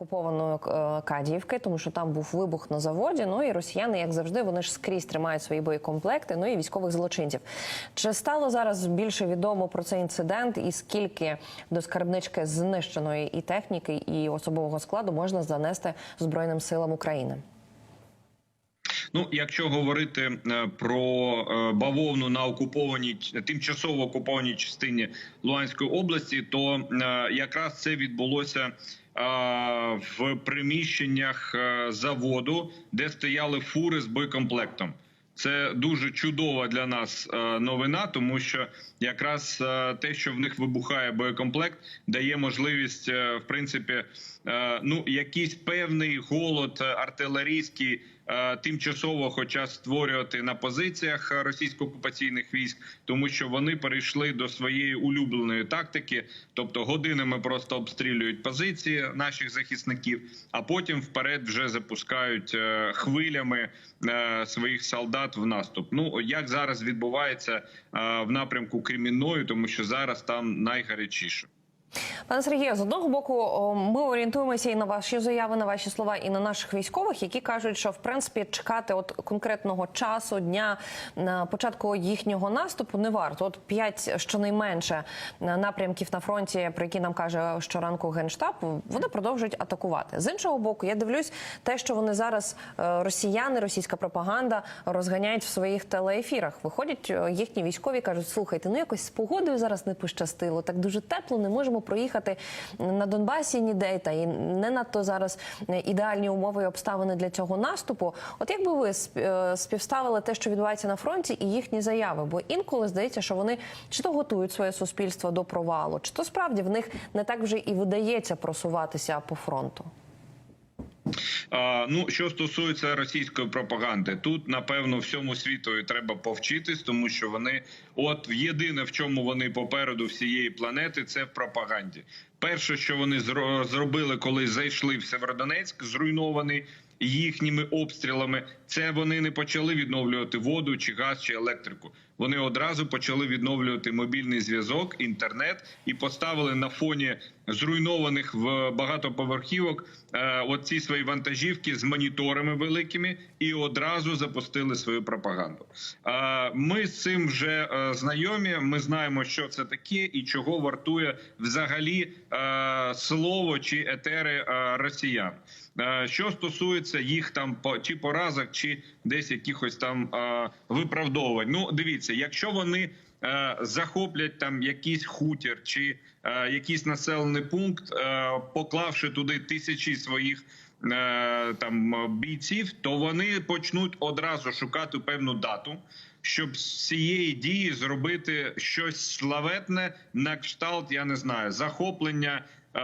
окупованої е, Кадіївки, тому що там був вибух на заводі. Ну і росіяни, як завжди, вони ж скрізь тримають свої боєкомплекти. Ну і військових злочинців. Чи стало зараз більше відомо про цей інцидент, і скільки до скарбнички знищеної і техніки, і особового складу можна занести збройним силам України? Ну, якщо говорити е, про е, бавовну на окупованій тимчасово окупованій частині Луганської області, то якраз це відбулося в приміщеннях е, заводу, де стояли фури з боєкомплектом. Це дуже чудова для нас е, новина, тому що якраз е, те, що в них вибухає боєкомплект, дає можливість, е, в принципі, е, ну якийсь певний голод е, артилерійський е, тимчасово, хоча створювати на позиціях е, російсько-окупаційних військ, тому що вони перейшли до своєї улюбленої тактики, тобто годинами просто обстрілюють позиції наших захисників, а потім вперед вже запускають е, хвилями е, своїх солдат в наступ. Ну як зараз відбувається е, в напрямку Кремінної, тому що зараз там найгарячіше. Пане Сергію, з одного боку, ми орієнтуємося і на ваші заяви, на ваші слова, і на наших військових, які кажуть, що в принципі чекати от конкретного часу дня на початку їхнього наступу не варто. От п'ять щонайменше напрямків на фронті, про які нам каже щоранку генштаб, вони продовжують атакувати. З іншого боку, я дивлюсь, те, що вони зараз е, росіяни, російська пропаганда розганяють в своїх телеефірах. Виходять е, їхні військові, кажуть: слухайте, ну якось з погодою зараз не пощастило. Так дуже тепло, не можемо проїхати на Донбасі ніде, та і не надто зараз ідеальні умови і обставини для цього наступу. От як би ви е, співставили те, що відбувається на фронті, і їхні заяви? Бо інколи здається, що вони чи то готують своє суспільство до провалу, чи то справді в них не так вже і видається просуватися по фронту. Ну що стосується російської пропаганди, тут напевно всьому світу треба повчитись, тому що вони, от єдине в чому вони попереду всієї планети, це в пропаганді. Перше, що вони зробили, коли зайшли в Северодонецьк, зруйнований їхніми обстрілами, це вони не почали відновлювати воду, чи газ, чи електрику. Вони одразу почали відновлювати мобільний зв'язок, інтернет і поставили на фоні зруйнованих в багатоповерхівок е, от ці свої вантажівки з моніторами великими і одразу запустили свою пропаганду. Е, Ми з цим вже е, знайомі. Ми знаємо, що це таке і чого вартує взагалі слово чи етери росіян. Е, Що стосується їх там чи поразок, чи десь якихось там е, виправдовувань. Ну, дивіться, якщо вони е, захоплять там якийсь хутір чи якийсь населений пункт, поклавши туди тисячі своїх. Там бійців, то вони почнуть одразу шукати певну дату, щоб з цієї дії зробити щось славетне на кшталт, я не знаю, захоплення е,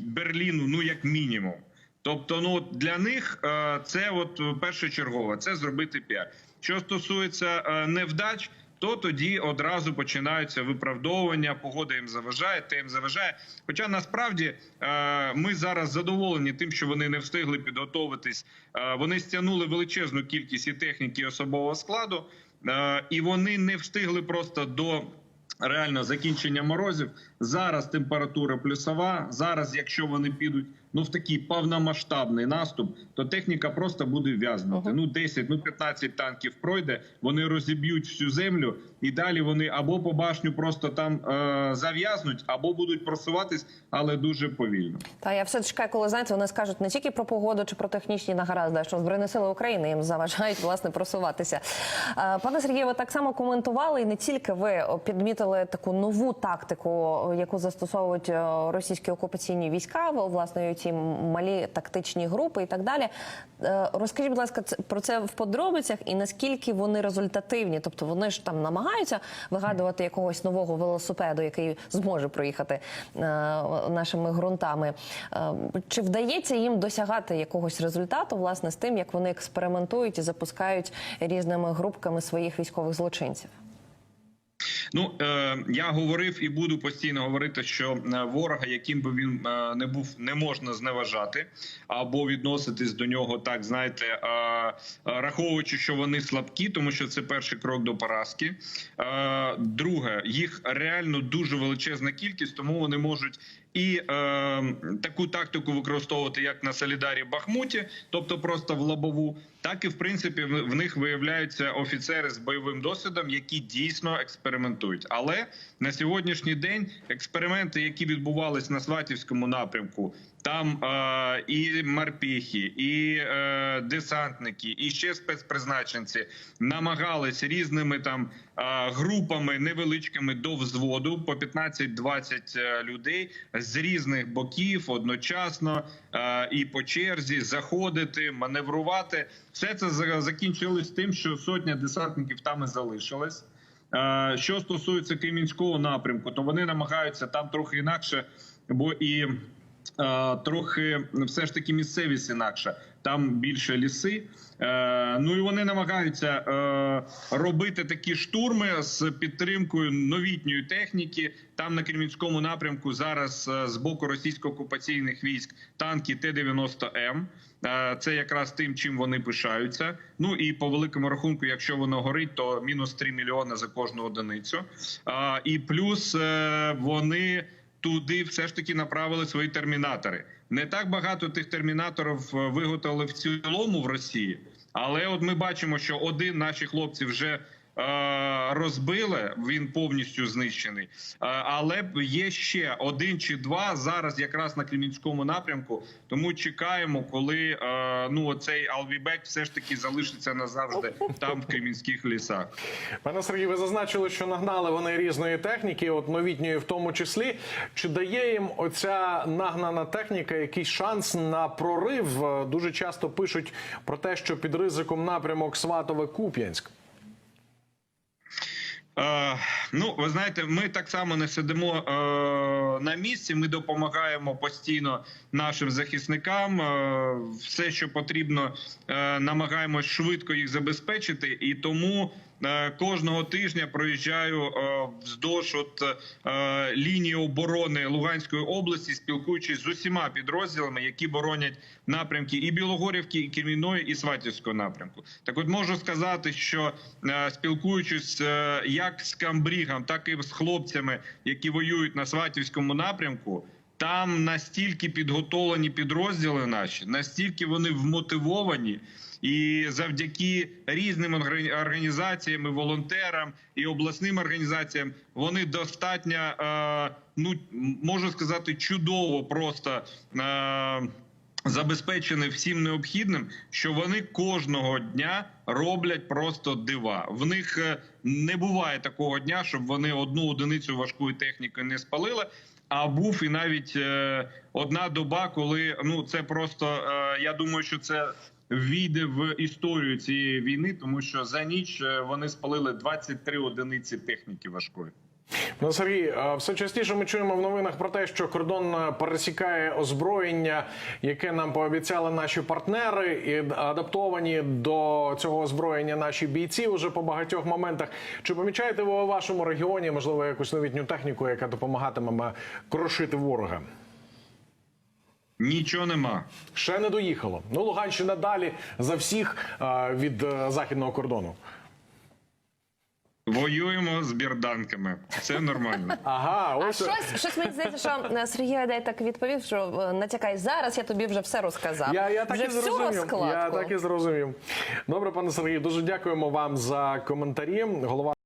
Берліну, ну як мінімум. Тобто, ну для них е, це от першочергово, це зробити піар. Що стосується е, невдач, то тоді одразу починаються виправдовування. Погода їм заважає, те їм заважає. Хоча насправді е, ми зараз задоволені тим, що вони не встигли підготовитись. Вони стягнули величезну кількість і техніки, і особового складу, і вони не встигли просто до. Реально закінчення морозів зараз температура плюсова. Зараз, якщо вони підуть ну в такий повномасштабний наступ, то техніка просто буде в'язнути. Ага. Ну 10, ну 15 танків пройде. Вони розіб'ють всю землю, і далі вони або по башню просто там е- зав'язнуть, або будуть просуватись, але дуже повільно. Та я все чекаю, коли знаєте, вони скажуть не тільки про погоду чи про технічні нагаразди, а що збройні сили України їм заважають власне просуватися. Е, Пане Сергію, ви так само коментували, і не тільки ви підмітили таку нову тактику, яку застосовують російські окупаційні війська, власне ці малі тактичні групи і так далі. Е, Розкажіть, будь ласка, про це в подробицях і наскільки вони результативні? Тобто вони ж там намагаються вигадувати якогось нового велосипеду, який зможе проїхати е, нашими ґрунтами. Е, Чи вдається їм досягати якогось результату власне з тим, як вони експериментують і запускають різними групками своїх військових злочинців? Ну е, я говорив і буду постійно говорити, що е, ворога, яким би він е, не був, не можна зневажати або відноситись до нього, так знаєте, е, е, раховуючи, що вони слабкі, тому що це перший крок до поразки. Е, друге, їх реально дуже величезна кількість, тому вони можуть і е, таку тактику використовувати як на Солідарі Бахмуті, тобто просто в лобову, так і в принципі в них виявляються офіцери з бойовим досвідом, які дійсно експериментують. Але на сьогоднішній день експерименти, які відбувались на Сватівському напрямку, там е, і морпіхи, і е, десантники, і ще спецпризначенці намагались різними там е, групами невеличкими до взводу по 15-20 е, людей з різних боків одночасно е, і по черзі заходити, маневрувати. Все це за- закінчилось тим, що сотня десантників там і залишилась. Е, Що стосується Кремінського напрямку, то вони намагаються там трохи інакше, бо і трохи все ж таки місцевість інакша. Там більше ліси. Е, ну і вони намагаються е, робити такі штурми з підтримкою новітньої техніки. Там на Кремінському напрямку зараз е, з боку російсько-окупаційних військ танки Т-90М. Е, Це якраз тим, чим вони пишаються. Ну і по великому рахунку, якщо воно горить, то мінус 3 мільйони за кожну одиницю. І плюс е, вони туди все ж таки направили свої термінатори. Не так багато тих термінаторів е, виготовили в цілому в Росії, але от ми бачимо, що один наші хлопці вже. Е, Розбили, він повністю знищений, Е, але є ще один чи два зараз, якраз на Кремінському напрямку. Тому чекаємо, коли е, ну цей Алвібек все ж таки залишиться назавжди там, в кремінських лісах. Пане Сергій, ви зазначили, що нагнали вони різної техніки, от новітньої в тому числі. Чи дає їм оця нагнана техніка якийсь шанс на прорив? Дуже часто пишуть про те, що під ризиком напрямок Сватове-Куп'янськ. Е, ну, ви знаєте, ми так само не сидимо е, на місці. Ми допомагаємо постійно нашим захисникам. Е, все, що потрібно, е, намагаємось швидко їх забезпечити, і тому. Е, Кожного тижня проїжджаю е, вздовж от, е, лінії оборони Луганської області, спілкуючись з усіма підрозділами, які боронять напрямки і Білогорівки, і Кремінної, і Сватівського напрямку. Так, от можу сказати, що спілкуючись як з Камбрігом, так і з хлопцями, які воюють на Сватівському напрямку. Там настільки підготовлені підрозділи наші, настільки вони вмотивовані, і завдяки різним органі- організаціям, і волонтерам і обласним організаціям вони достатньо, е, ну можу сказати, чудово просто. Е, забезпечені всім необхідним, що вони кожного дня роблять просто дива. В них е, не буває такого дня, щоб вони одну одиницю важкої техніки не спалили. А був і навіть е, одна доба, коли ну це просто е, я думаю, що це війде в історію цієї війни, тому що за ніч е, вони спалили 23 одиниці техніки важкої. Ну, Сергій, е, все частіше ми чуємо в новинах про те, що кордон е, пересікає озброєння, яке нам пообіцяли наші партнери, і адаптовані до цього озброєння наші бійці уже по багатьох моментах. Чи помічаєте ви у вашому регіоні можливо якусь новітню техніку, яка допомагатиме крошити ворога? Нічого нема. Ще не доїхало. Ну, Луганщина далі за всіх е, від західного кордону. Воюємо з бірданками. Це нормально. Ага, А ось щось, щось мені здається, що е, Сергій Айдай так відповів, що е, натякай зараз. Я тобі вже все розказав. Я, я так вже і всю зрозумів. Я так і зрозумів. Добре, пане Сергію, дуже дякуємо вам за коментарі. Голова.